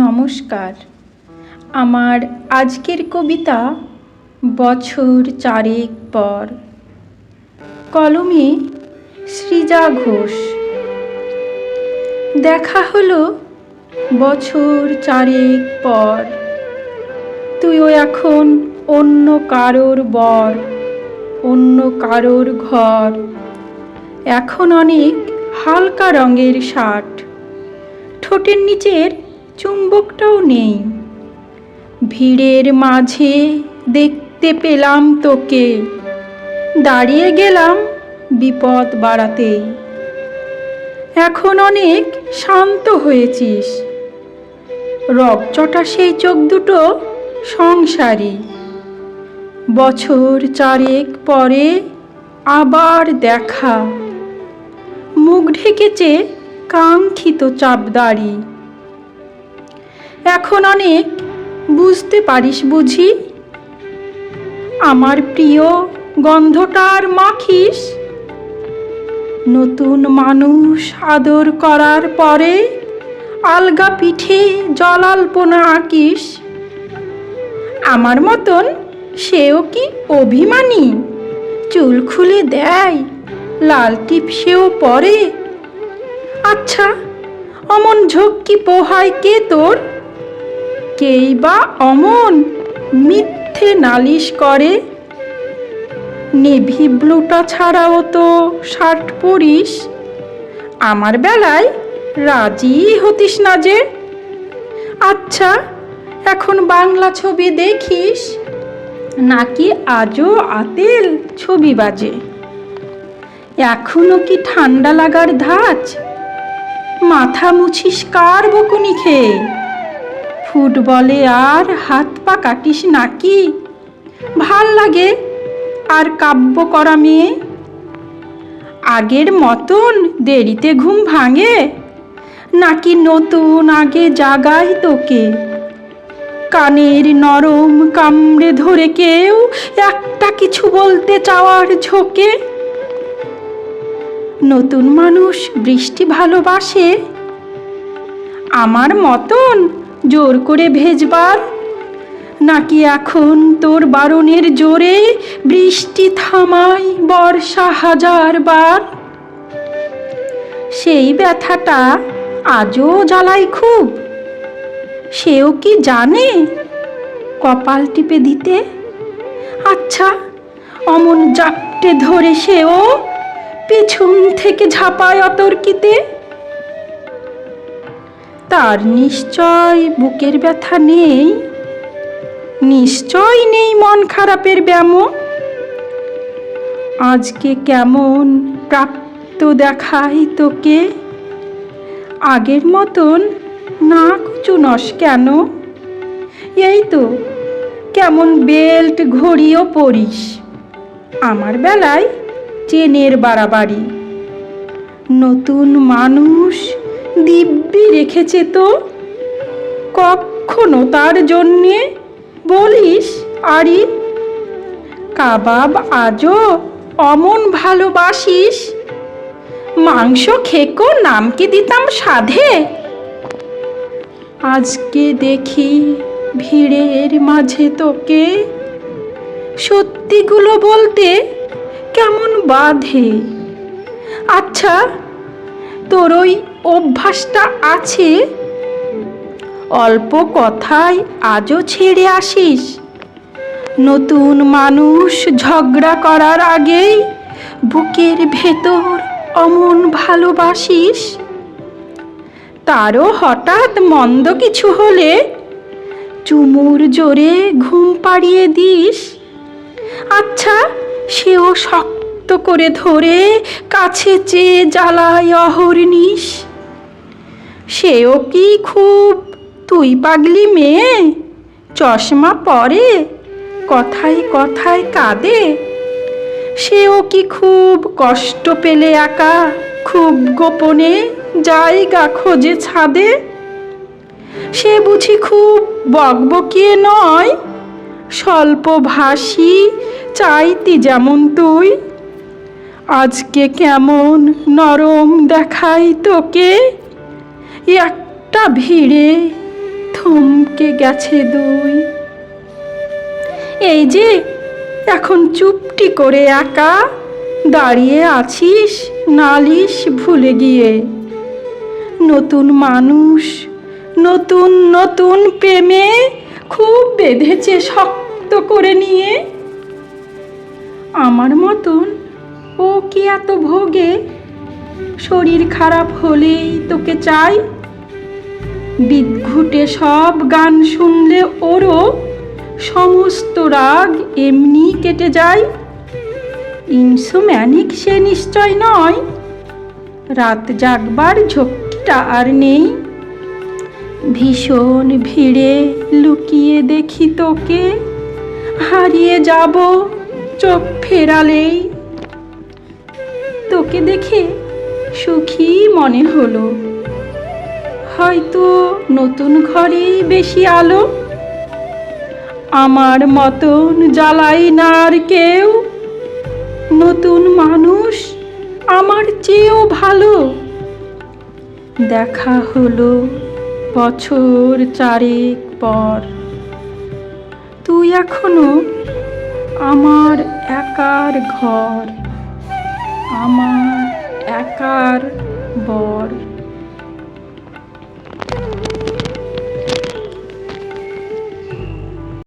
নমস্কার। আমার আজকের কবিতা বছর চারেক পর। কলমে সৃজা ঘোষ। দেখা হলো বছর চারেক পর। তুইও এখন অন্য কারোর বর, অন্য কারোর ঘর। এখন অনেক হালকা রঙের শার্ট। ঠোঁটের নিচের চুম্বকটাও নেই। ভিড়ের মাঝে দেখতে পেলাম তোকে। দাঁড়িয়ে গেলাম বিপদ বাড়াতেই এখন অনেক শান্ত হয়েছিস। রকচটা সেই চোখ দুটো সংসারী। বছর চারেক পরে আবার দেখা। মুখ ঢেকেছে কাঙ্ক্ষিত চাপদাড়ি। এখন অনেক। বুঝতে পারিস বুঝি? আমার প্রিয় গন্ধটার মাখিস? নতুন মানুষ আদর করার পরে আলগা পিঠে জলাল্পনা আঁকিস। আমার মতন সেও কি অভিমানী? চুল খুলে দেয়, লাল টিপ সেও পরে। আচ্ছা অমন ঝক্কি পোহায় কে তোর? কেই বা অমন মিথ্যে নালিশ করে? নেভি ব্লুটা ছাড়াও তো শার্ট পরিস। আমার বেলায় রাজি হতিস না যে। আচ্ছা এখন বাংলা ছবি দেখিস? নাকি আজও আতেল ছবি বাজে? এখনও কি ঠান্ডা লাগার ধাঁচ? মাথা মুছিস কার বকুনি খেয়ে? ফুটবলে আর হাত পা কাটিস নাকি? ভালো লাগে। আর কাব্য করা মেয়ে? আগের মতন দেরিতে ঘুম ভাঙে? নাকি নতুন আগে জাগাই তোকে? কানের নরম কামড়ে ধরে কেউ একটা কিছু বলতে চাওয়ার ঝোঁকে? নতুন মানুষ বৃষ্টি ভালোবাসে? আমার মতন জোর করে ভেজবার? নাকি এখন তোর বারণের জোরে বৃষ্টি থামাই বর্ষা হাজার বার? সেই ব্যথাটা আজও জ্বালাই খুব। সেও কি জানে কপাল টিপে দিতে? আচ্ছা অমন জাপটে ধরে সেও পেছন থেকে ঝাঁপায় অতর্কিতে। তার নিশ্চয় বুকের ব্যথা নেই? নিশ্চয় নেই মন খারাপের ব্যামো? আজকে কেমন প্রাপ্ত দেখাই তোকে? আগের মতন না কুচু নস কেন? এই তো, কেমন বেল্ট ঘড়িও পরিস। আমার বেলায় চেনের বাড়াবাড়ি। নতুন মানুষ দিব্যি রেখেছে তো। কখনো তার জন্যে বলিস, আরি? কাবাব আজও অমন ভালোবাসিস? মাংস খেকো নামকে দিতাম সাধে? আজকে দেখি ভিড়ের মাঝে তোকে। সত্যিগুলো বলতে কেমন বাধে? আচ্ছা তোর ওই অভ্যাসটা আছে? অল্প কথায় আজও ছেড়ে আসিস? নতুন মানুষ ঝগড়া করার আগেই বুকের ভেতর অমন ভালোবাসিস? তারও হঠাৎ মন্দ কিছু হলে চুমুর জোরে ঘুম পাড়িয়ে দিস। আচ্ছা সেও শক্ত করে ধরে কাছে চেয়ে জ্বালায় অহর্নিশ। সেও কি খুব তুই পাগলি মেয়ে? চশমা পরে, কথায় কথায় কাঁদে। সেও কি খুব কষ্ট পেলে একা, খুব গোপনে জায়গা খোঁজে ছাদে? সে বুঝি খুব বকবকিয়ে নয়, স্বল্প ভাষী চাইতি যেমন তুই। আজকে কেমন নরম দেখাই তোকে একটা ভিড়ে থমকে গেছে দুই। এই যে, এখন চুপটি করে একা দাঁড়িয়ে আছিস নালিশ ভুলে গিয়ে। নতুন মানুষ, নতুন নতুন প্রেমে খুব বেঁধেছে শক্ত করে নিয়ে। আমার মতন ও কি এত ভোগে শরীর খারাপ হলেই তোকে চাই। বিদঘুটে সব গান শুনলে ওরও সমস্ত রাগ এমনি কেটে যায়। ইনসোম্যানিক সে নিশ্চয় নয়। রাত জাগবার ঝক্কিটা আর নেই। ভীষণ ভিড়ে লুকিয়ে দেখি তোকে। হারিয়ে যাব চোখ ফেরালেই। তোকে দেখে সুখী মনে হলো। হয়তো নতুন ঘরেই বেশি আলো। আমার মতন জ্বালাই না কেউ। নতুন মানুষ আমার চেয়েও ভালো। দেখা হলো বছর চারেক পর। তুই এখনও আমার একার ঘর। আমার একার বর।